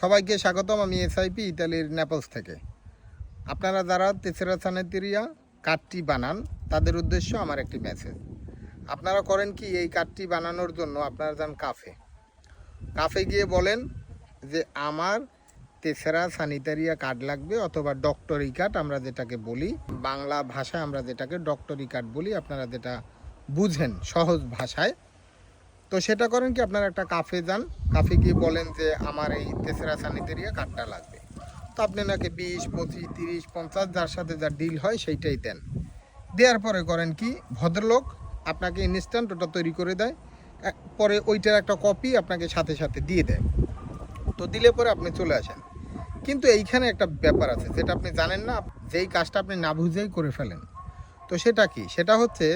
সবাইকে স্বাগতম, আমি এসআইপি ইতালির নেপলস থেকে। আপনারা যারা তেসেরা সানেতেরিয়া কার্ডটি বানান, তাদের উদ্দেশ্য আমার একটি মেসেজ আপনারা করেন কি, এই কার্ডটি বানানোর জন্য আপনারা যান কাফে। কাফে গিয়ে বলেন যে, আমার তেসেরা সানিটারিয়া কার্ড লাগবে অথবা ডক্টরি কার্ড আমরা যেটাকে বলি, বাংলা ভাষায় আমরা যেটাকে ডক্টরি কার্ড বলি, আপনারা যেটা বুঝেন সহজ ভাষায় তো সেটা করেন কি, আপনারা একটা কাফে যান। কাফে গিয়ে বলেন যে, আমার এই তেসেরা সানিটারিয়া কার্ডটা লাগবে। তো আপনি নাকি বিশ, পঁচিশ, তিরিশ, পঞ্চাশ, যার সাথে যা ডিল হয় সেইটাই দেন। দেওয়ার পরে করেন কি, ভদ্রলোক আপনাকে ইনস্ট্যান্ট ওটা তৈরি করে দেয়। পরে ওইটার একটা কপি আপনাকে সাথে সাথে দিয়ে দেয়। তো দিলে পরে আপনি চলে আসেন। কিন্তু এইখানে একটা ব্যাপার আছে, যেটা আপনি জানেন না, যেই কাজটা আপনি না বুঝেই করে ফেলেন। তো সেটা কি? সেটা হচ্ছে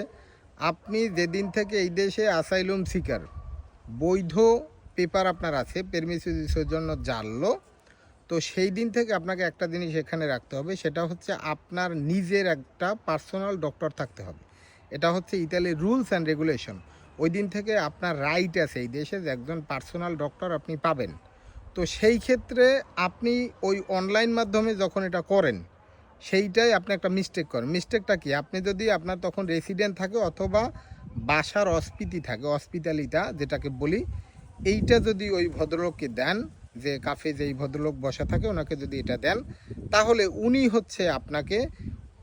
আপনি যেদিন থেকে এই দেশে আসাইলুম সিকার বৈধ পেপার আপনার আছে পেরমিসের জন্য জানলো, তো সেই দিন থেকে আপনাকে একটা জিনিস এখানে রাখতে হবে, সেটা হচ্ছে আপনার নিজের একটা পার্সোনাল ডক্টর থাকতে হবে। এটা হচ্ছে ইতালির রুলস অ্যান্ড রেগুলেশন ওই দিন থেকে আপনার রাইট আছে এই দেশে যে একজন পার্সোনাল ডক্টর আপনি পাবেন। তো সেই ক্ষেত্রে আপনি ওই অনলাইন মাধ্যমে যখন এটা করেন সেইটাই আপনি একটা মিস্টেক করেন। মিস্টেকটা কি? আপনি যদি আপনার তখন রেসিডেন্ট থাকে অথবা বাসার অস্পিতি থাকে অস্পিটালিটা যেটাকে বলি, এইটা যদি ওই ভদ্রলোককে দেন, যে কাফে যেই ভদ্রলোক বসা থাকে, ওনাকে যদি এটা দেন, তাহলে উনি হচ্ছে আপনাকে,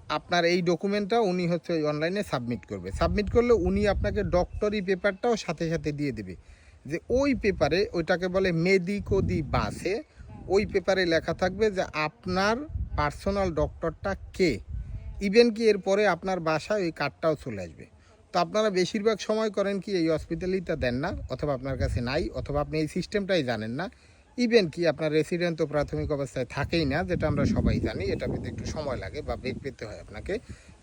আপনার এই ডকুমেন্টটা উনি হচ্ছে ওই অনলাইনে সাবমিট করবে। সাবমিট করলে উনি আপনাকে ডক্টরি পেপারটাও সাথে সাথে দিয়ে দেবে। যে ওই পেপারে ওইটাকে বলে মেডিকো দি বাসে ওই পেপারে লেখা থাকবে যে আপনার পার্সোনাল ডক্টরটা কে? ইভেন কি এরপরে আপনার বাসায় ওই কার্ডটাও চলে আসবে। তো আপনারা বেশিরভাগ সময় করেন কি এই হসপিটালিটা দেন না, অথবা আপনার কাছে নাই, অথবা আপনি এই সিস্টেমটাই জানেন না। ইভেন কি আপনার রেসিডেন্ট তো প্রাথমিক অবস্থায় থাকেই না, যেটা আমরা সবাই জানি, এটা পেতে একটু সময় লাগে বা বেগ পেতে হয় আপনাকে।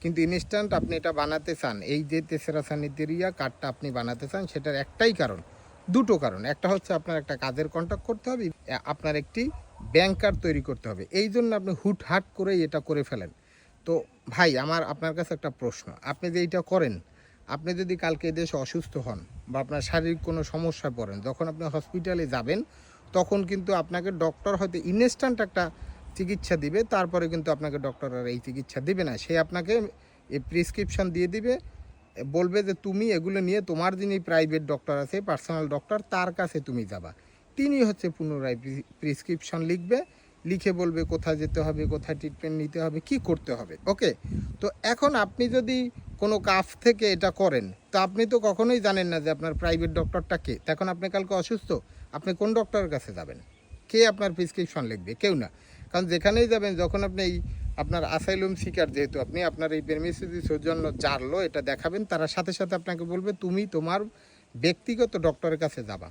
কিন্তু ইনস্ট্যান্ট আপনি এটা বানাতে চান, এই যে তেসেরা সানিটেরিয়া কার্ডটা আপনি বানাতে চান, সেটার একটাই কারণ, দুটো কারণ। একটা হচ্ছে আপনার একটা কাজের কন্ট্যাক্ট করতে হবে আপনার একটি ব্যাংক কার্ড তৈরি করতে হবে। এই জন্য আপনি হুটহাট করেই এটা করে ফেলেন। তো ভাই, আমার, আপনার কাছে একটা প্রশ্ন। আপনি যে এইটা করেন, আপনি যদি কালকে দেশে অসুস্থ হন বা আপনার শারীরিক কোনো সমস্যায় পড়েন, যখন আপনি হসপিটালে যাবেন, তখন কিন্তু আপনাকে ডক্টর হয়তো ইনস্ট্যান্ট একটা চিকিৎসা দিবে, তারপরে কিন্তু আপনাকে ডক্টর আর এই চিকিৎসা দিবে না। সে আপনাকে এই প্রেসক্রিপশন দিয়ে দিবে, বলবে যে, তুমি এগুলো নিয়ে তোমার যিনি প্রাইভেট ডক্টর আছে পার্সোনাল ডক্টর তার কাছে তুমি যাবা। তিনি হচ্ছে পুনরায় প্রেসক্রিপশন লিখবে, লিখে বলবে কোথায় যেতে হবে, কোথায় ট্রিটমেন্ট নিতে হবে, কি করতে হবে ওকে তো এখন আপনি যদি কোনো কাফ থেকে এটা করেন, তো আপনি তো কখনোই জানেন না যে আপনার প্রাইভেট ডক্টরটা কে। তখন আপনি কালকে অসুস্থ, আপনি কোন ডক্টরের কাছে যাবেন? কে আপনার প্রেসক্রিপশন লিখবে? কেউ না। কারণ যেখানেই যাবেন, যখন আপনি এই আপনার আসাইলুম শিকার যেহেতু আপনি, আপনার এই পেরমিসিডি সৌজন্য জানলো এটা দেখাবেন, তারা সাথে সাথে আপনাকে বলবে, তুমি তোমার ব্যক্তিগত ডক্টরের কাছে যাবা।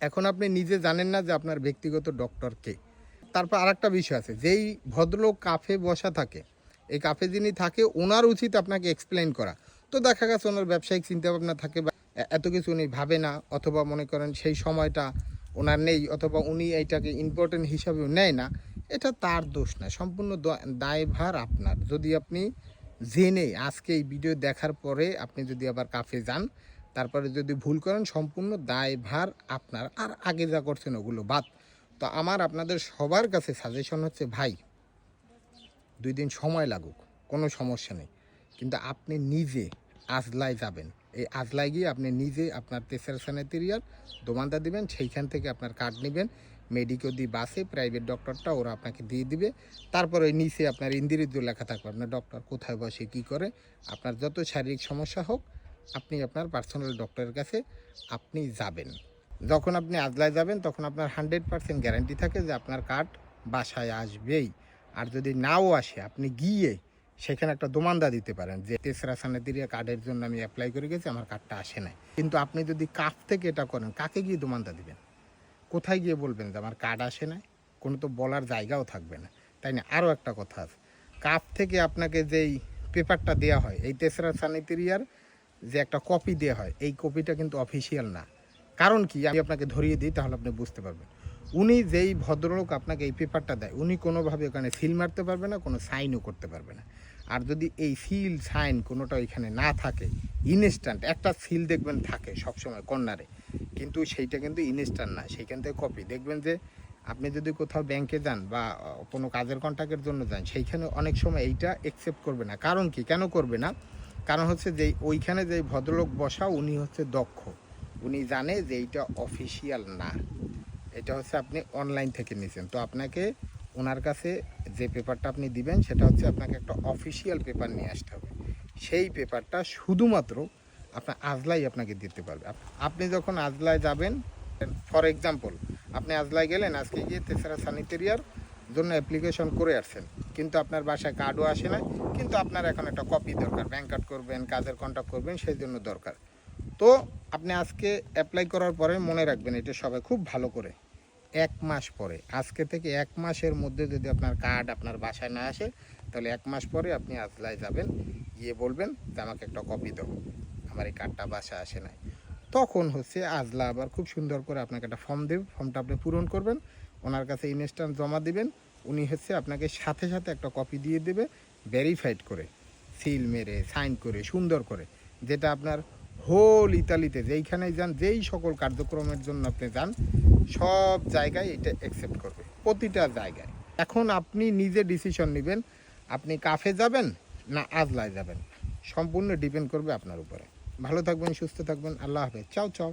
এখন আপনি নিজে জানেন না যে আপনার ব্যক্তিগত ডক্টর কে। তারপর আরেকটা বিষয় আছে, যেই ভদ্রলোক কাফে বসা থাকে, এই কাফে যিনি থাকে, ওনার উচিত আপনাকে এক্সপ্লেন করা। তো দেখা গেছে ওনার ব্যবসায়িক চিন্তাভাবনা থাকে বা এত কিছু উনি ভাবে না, অথবা মনে করেন সেই সময়টা ওনার নেই, অথবা উনি এইটাকে ইম্পর্টেন্ট হিসাবে নেয় না, এটা তার দোষ না, সম্পূর্ণ দায়ভার আপনার। যদি আপনি জেনে আজকে এই ভিডিও দেখার পরে আপনি যদি আবার কাফে যান তারপরে যদি ভুল করেন, সম্পূর্ণ দায়ভার আপনার। আর আগে যা করছেন ওগুলো বাদ। তো আমার আপনাদের সবার কাছে সাজেশন হচ্ছে, ভাই, দুই দিন সময় লাগুক, কোনো সমস্যা নেই। কিন্তু আপনি নিজে আজলায় যাবেন। এই আজলায় গিয়ে আপনি নিজে আপনার তেসার স্যানিটেরিয়ার দোমানটা দিবেন, সেইখান থেকে আপনার কার্ড নেবেন। মেডিকেল দিয়ে বাসে প্রাইভেট ডক্টরটা ওরা আপনাকে দিয়ে দিবে। তারপরে ওই নিচে আপনার ইন্দিরিত লেখা থাকবে, আপনার ডক্টর কোথায় বসে, কী করে? আপনার যত শারীরিক সমস্যা হোক আপনি আপনার পার্সোনাল ডক্টরের কাছে আপনি যাবেন। যখন আপনি আজলায় যাবেন, তখন আপনার হান্ড্রেড পার্সেন্ট গ্যারান্টি থাকে যে আপনার কার্ড বাসায় আসবেই। আর যদি নাও আসে, আপনি গিয়ে সেখানে একটা দোমানদা দিতে পারেন যে, তেসরা সানেতিরিয়া কার্ডের জন্য আমি অ্যাপ্লাই করে গেছি, আমার কার্ডটা আসে নাই। কিন্তু আপনি যদি কাফ থেকে এটা করেন, কাকে গিয়ে দোমানদা দিবেন? কোথায় গিয়ে বলবেন যে, আমার কার্ড আসে নাই কোনো তো বলার জায়গাও থাকবে না। তাই না? আরও একটা কথা আছে। কাপ থেকে আপনাকে যেই পেপারটা দেওয়া হয়, এই তেসরা সানিটেরিয়ার যে একটা কপি দেওয়া হয়, এই কপিটা কিন্তু অফিসিয়াল না। কারণ কি? আমি আপনাকে ধরিয়ে দিই, তাহলে আপনি বুঝতে পারবেন। উনি যেই ভদ্রলোক আপনাকে এই পেপারটা দেয়, উনি কোনোভাবে ওখানে সিল মারতে পারবে না, কোনো সাইনও করতে পারবে না। আর যদি এই সিল সাইন কোনোটা এখানে না থাকে ইনস্ট্যান্ট একটা সিল দেখবেন থাকে সবসময় কর্নারে কিন্তু সেইটা কিন্তু ইনস্ট্যান্ট না, সেইখান থেকে কপি দেখবেন যে আপনি যদি কোথাও ব্যাংকে যান বা কোনো কাজের কন্ট্যাক্টের জন্য যান, সেইখানে অনেক সময় এইটা অ্যাকসেপ্ট করবে না। কারণ কি? কেন করবে না? কারণ হচ্ছে যে ওইখানে যে ভদ্রলোক বসা, উনি হচ্ছে দক্ষ। উনি জানে যে এইটা অফিসিয়াল না। এটা হচ্ছে আপনি অনলাইন থেকে নিয়েছেন তো আপনাকে ওনার কাছে যে পেপারটা আপনি দিবেন, সেটা হচ্ছে আপনাকে একটা অফিসিয়াল পেপার নিয়ে আসতে হবে। সেই পেপারটা শুধুমাত্র আপনার আজলাই আপনাকে দিতে পারবে। আপনি যখন আজলায় যাবেন ফর এক্সাম্পল আপনি আজলায় গেলেন, আজকে গিয়ে তেসরা স্যানিটেরিয়ার জন্য অ্যাপ্লিকেশন করে আসছেন। কিন্তু আপনার বাসায় কার্ডও আসে না কিন্তু আপনার এখন একটা কপি দরকার। ব্যাঙ্ক কার্ড করবেন, কাজের কন্ট্যাক্ট করবেন, সেই জন্য দরকার। তো আপনি আজকে অ্যাপ্লাই করার পরে মনে রাখবেন, এটা সবাই খুব ভালো করে। এক মাস পরে, আজকে থেকে এক মাসের মধ্যে যদি আপনার কার্ড আপনার বাসায় না আসে, তাহলে এক মাস পরে আপনি আজলায় যাবেন, গিয়ে বলবেন যে, আমাকে একটা কপি দেবো আমার এই কার্ডটা বাসায় আসে নাই। তখন হচ্ছে আজলা আবার খুব সুন্দর করে আপনাকে একটা ফর্ম দেবে। ফর্মটা আপনি পূরণ করবেন। ওনার কাছে ইনস্ট্যান্ট জমা দিবেন, উনি হচ্ছে আপনাকে সাথে সাথে একটা কপি দিয়ে দেবে ভেরিফাইড করে সিল মেরে সাইন করে, সুন্দর করে, যেটা আপনার হোল ইতালিতে যেইখানে যান, যেই সকল কার্যক্রমের জন্য আপনি যান, সব জায়গায় এটা অ্যাকসেপ্ট করবে, প্রতিটা জায়গায়। এখন আপনি নিজে ডিসিশন নেবেন, আপনি কাফে যাবেন না আজলায় যাবেন, সম্পূর্ণ ডিপেন্ড করবে আপনার উপরে। ভালো থাকবেন, সুস্থ থাকবেন, আল্লাহ হাফেজ, চাও চাও।